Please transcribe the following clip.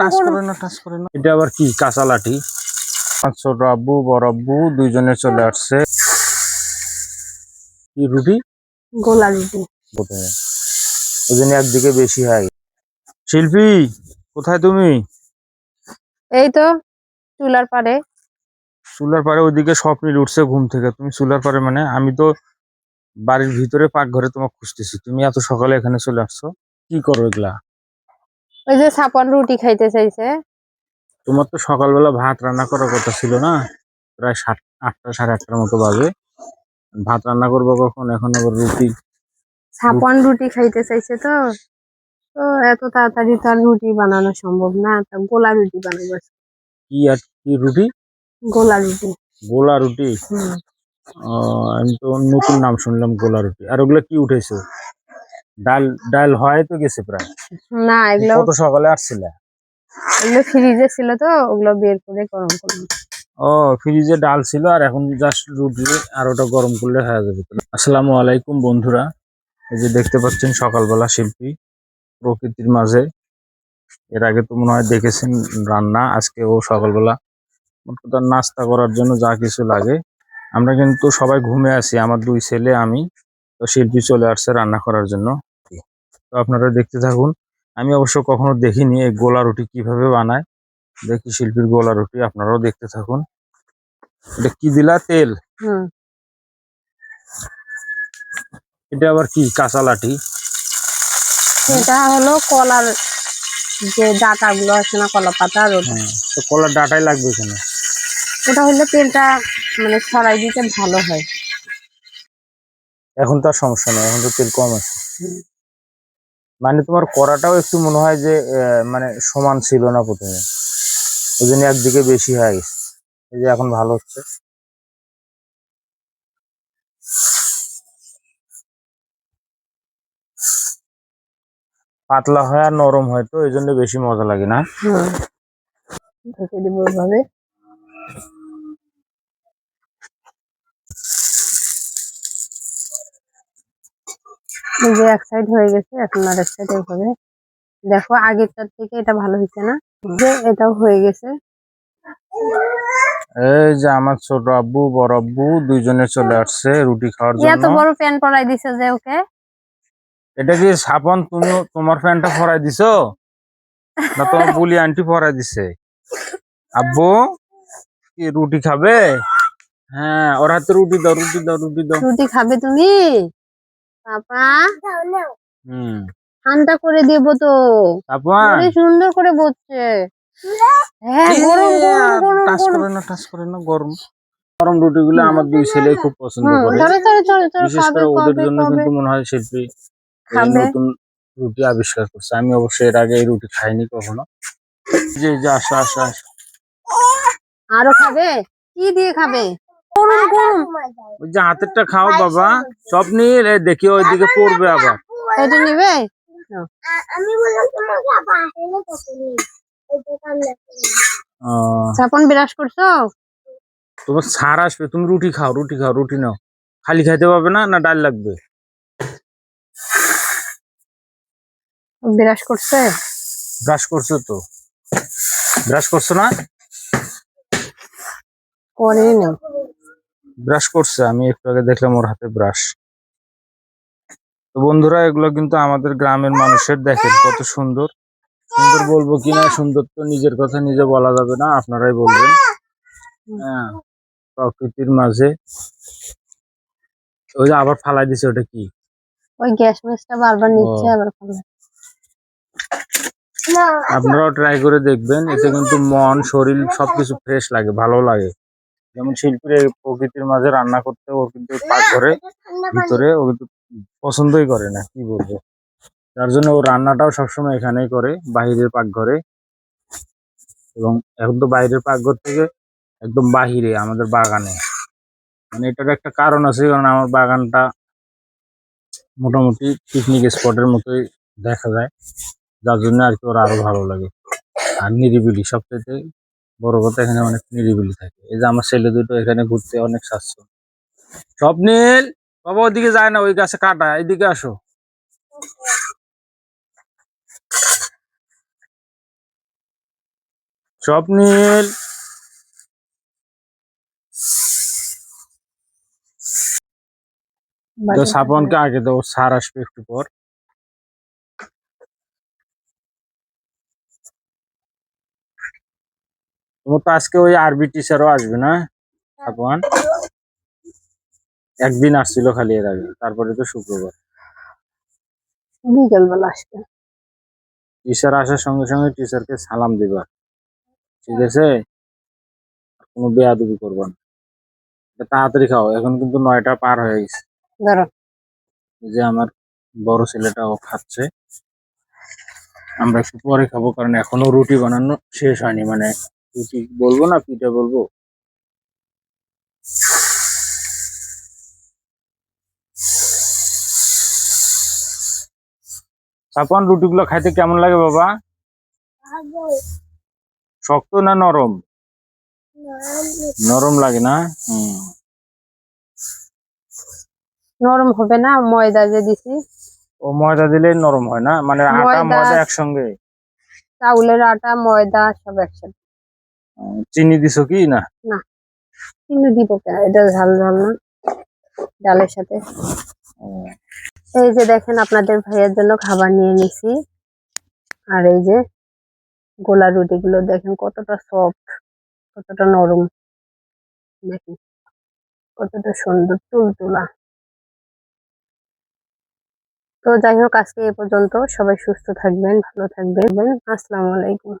Touch করে না touch করে না এটা আবার কি? কাঁচা লাঠি। ছোট আব্বু বড় আব্বু দুইজনে চলে আসছে। কি রুটি? গোলা রুটি। প্রথমে ওই জন্য একদিকে বেশি হয় শিল্পী কোথায় তুমি? এই তো চুলার পারে চুলার পারে ওইদিকে স্বপ্নিল উঠছে ঘুম থেকে। তুমি চুলার পারে মানে আমি তো বাড়ির ভিতরে পাকঘরে তোমার খুঁজতেছি। তুমি এত সকালে এখানে চলে আসছো। কি করো এগুলা? ওই যে ছাপান রুটি খাইতে চাইছে। তোমার তো সকালবেলা ভাত রান্না করার কথা ছিল না? প্রায় সাত আটটা সাড়ে আটটার মতো বাজে। ভাত রান্না করব কখন? এখন আবার রুটি। ছাপান রুটি খাইতে চাইছে তো। তো এত তাড়াতাড়ি তো আর রুটি বানানো সম্ভব না। তা গোলা রুটি বানাবো। কি আর কি রুটি? গোলা রুটি। গোলা রুটি? আমি তো নতুন নাম শুনলাম গোলা রুটি। আর ওগুলো কি উঠেছে? ডাল ডাল হয় তো গেছে প্রায়। না এগুলো কত সকালে আসছিলে? এগুলো ফ্রিজে ছিল তো ওগুলো বের করে গরম করলাম ও ফ্রিজে ডাল ছিল আর এখন জাস্ট রুটি আর ওটা গরম করলে হয়ে যাবে। আসসালামু আলাইকুম বন্ধুরা। এই যে দেখতে পাচ্ছেন সকালবেলা শিল্পী প্রকৃতির মাঝে। এর আগে তো মনে হয় দেখেছেন রান্না আজকে ও সকালবেলা মোট নাস্তা করার জন্য যা কিছু লাগে। আমরা কিন্তু সবাই ঘুমে আছি আমার দুই ছেলে আমি। তো শিল্পী চলে আসছে রান্না করার জন্য। তো আপনারা দেখতে থাকুন। আমি অবশ্য কখনো দেখিনি এই গোলা রুটি কীভাবে বানায়। দেখি শিল্পীর গোলা রুটি আপনারাও দেখতে থাকুন। এটা কি দিলা? তেল। হুম। এটা আবার কি? কাঁচা লাঠি। সেটা হলো কলার যে ডাটা গুলো আছে না কলা পাতা আর তো কলার ডাটাই লাগবে এখানে। ওটা হলে তেলটা মানে ছড়াই দিতে ভালো হয়। এখন তো আর সমস্যা নেই, এখন তো তেল কম আছে। মানে তোমার করাটাও একটু মনে হয় যে মানে সমান ছিল না প্রথমে। ওই জন্য একদিকে বেশি হয়ে গেছে। এই যে এখন ভালো হচ্ছে। পাতলা হয় আর নরম হয় তো, এই জন্য বেশি মজা লাগে না। যে এক সাইড হয়ে গেছে এখন আর এক সাইড হবে। দেখো আগেরটার থেকে এটা ভালো হচ্ছে না? যে এটাও হয়ে গেছে। এই যে আমার ছোট আব্বু বড় আব্বু দুইজনে চলে আসছে রুটি খাওয়ার এত জন্য। বড় প্যান পরাই দিছে যে ওকে। এটা কি সাপন তুমি তোমার প্যান্টটা পরাই দিছো? না তোমার বুলি আন্টি পরাই দিছে? আব্বু কি রুটি খাবে? হ্যাঁ ওর হাতে রুটি দাও রুটি দাও রুটি দাও। রুটি খাবে তুমি? পাপা হুম। ঠান্ডা করে দেবো তো। তারপর সুন্দর করে বসছে। হ্যাঁ গরম গরম গরম টাচ করে না টাচ করে না গরম। গরম রুটি গুলো আমার দুই ছেলে খুব পছন্দ করে। চলো চলো চলো চলো বিশেষ করে ওদের জন্য কিন্তু মনে হয় শিল্পী নতুন রুটি আবিষ্কার করছে। আমি অবশ্যই এর আগে এই রুটি খাইনি কখনো। যে যে আসো আসো আসো। আরও খাবে? কি দিয়ে খাবে? ওই যে হাতেরটা খাও বাবা। স্বপ্নিল এই দেখি ওইদিকে পড়বে আবার। এটা নিবে? আমি বললাম তোমাকে আবার বিরাজ করছ? তোমার ছাড় আসবে তুমি রুটি খাও রুটি খাও রুটি নাও। খালি খাইতে পারবে না না ডাল লাগবে? বিরাজ করছে? ব্রাশ করছ তো? ব্রাশ করছ না? করে না। ব্রাশ করছে আমি একটু আগে দেখলাম ওর হাতে ব্রাশ তো বন্ধুরা এগুলো কিন্তু আমাদের গ্রামের মানুষের দেখেন কত সুন্দর। সুন্দর বলব কিনা সুন্দর তো নিজের কথা নিজে বলা যাবে না আপনারাই বলবেন। হ্যাঁ প্রকৃতির মাঝে। ওই যে আবার ফালাই দিছে ওটা কি? ওই গ্যাস ম্যাসটা বারবার নিচ্ছে আবার খাবে আপনারাও ট্রাই করে দেখবেন এতে কিন্তু মন শরীর সবকিছু ফ্রেশ লাগে ভালো লাগে। যেমন শিল্পীর প্রকৃতির মাঝে রান্না করতে ও কিন্তু পাকঘরে, ভিতরে ও কিন্তু পছন্দই করে না, কি বলব? যার জন্য ও রান্নাটাও সবসময় এখানেই করে, বাহিরের পাকঘরে। এবং এখন তো বাইরের পাকঘর থেকে একদম বাহিরে, আমাদের বাগানে। মানে এটার একটা কারণ আছে, কারণ আমার বাগানটা মোটামুটি পিকনিক স্পটের মতোই দেখা যায়। যার জন্য আর কি ওর আরও ভালো লাগে। আর নিরিবিলি সবচেয়ে বড় কথা এখানে অনেক নিরিবিলি থাকে। এই যে আমার ছেলে দুটো এখানে ঘুরতে অনেক স্বাচ্ছন্দ্য। স্বপ্নিল বাবা ওইদিকে যায় না ওই গাছে কাটা এদিকে আসো। স্বপ্নীল। তো সাপনকে আগে দেবো সার আসবে একটু পর। তো আজকে ওই আরবি টিচারও আসবে না? একদিন আসছিল খালি এর আগে তারপরে তো শুক্রবার। বিকেল বেলা আসবে। টিচার আসার সঙ্গে সঙ্গে টিচারকে সালাম দিবা। ঠিক আছে? কোনো বেয়াদবি করবা না। তাড়াতাড়ি খাও এখন কিন্তু নয়টা পার হয়ে গেছে। ধরো। যে আমার বড় ছেলেটাও খাচ্ছে। আমরা একটু পরে খাব কারণ এখনও রুটি বানানো শেষ হয়নি মানে রুটি বলব না পিঠে বলব? সাপন রুটিগুলো খাইতে কেমন লাগে বাবা? শক্ত না নরম? নরম লাগে। না? হুম। নরম হবে না? ময়দা যে দিছি। ও ময়দা দিলে নরম হয় না? মানে আটা ময়দা- একসঙ্গে? চাউলের আটা ময়দা সব একসাথে। চিনি দিছো কি? না। কিন্তু দিব এটা ঝাল ঝাল না ডালের সাথে। এই যে দেখেন আপনাদের ভাইয়ের জন্য খাবার নিয়ে নিছি। আর এই যে গোলা রুটি গুলো দেখেন কতটা সফট কতটা নরম। দেখেন কতটা সুন্দর তুলতুলা। তো যাই হোক আজকে এ পর্যন্ত। সবাই সুস্থ থাকবেন ভালো থাকবেন। আসসালামু আলাইকুম।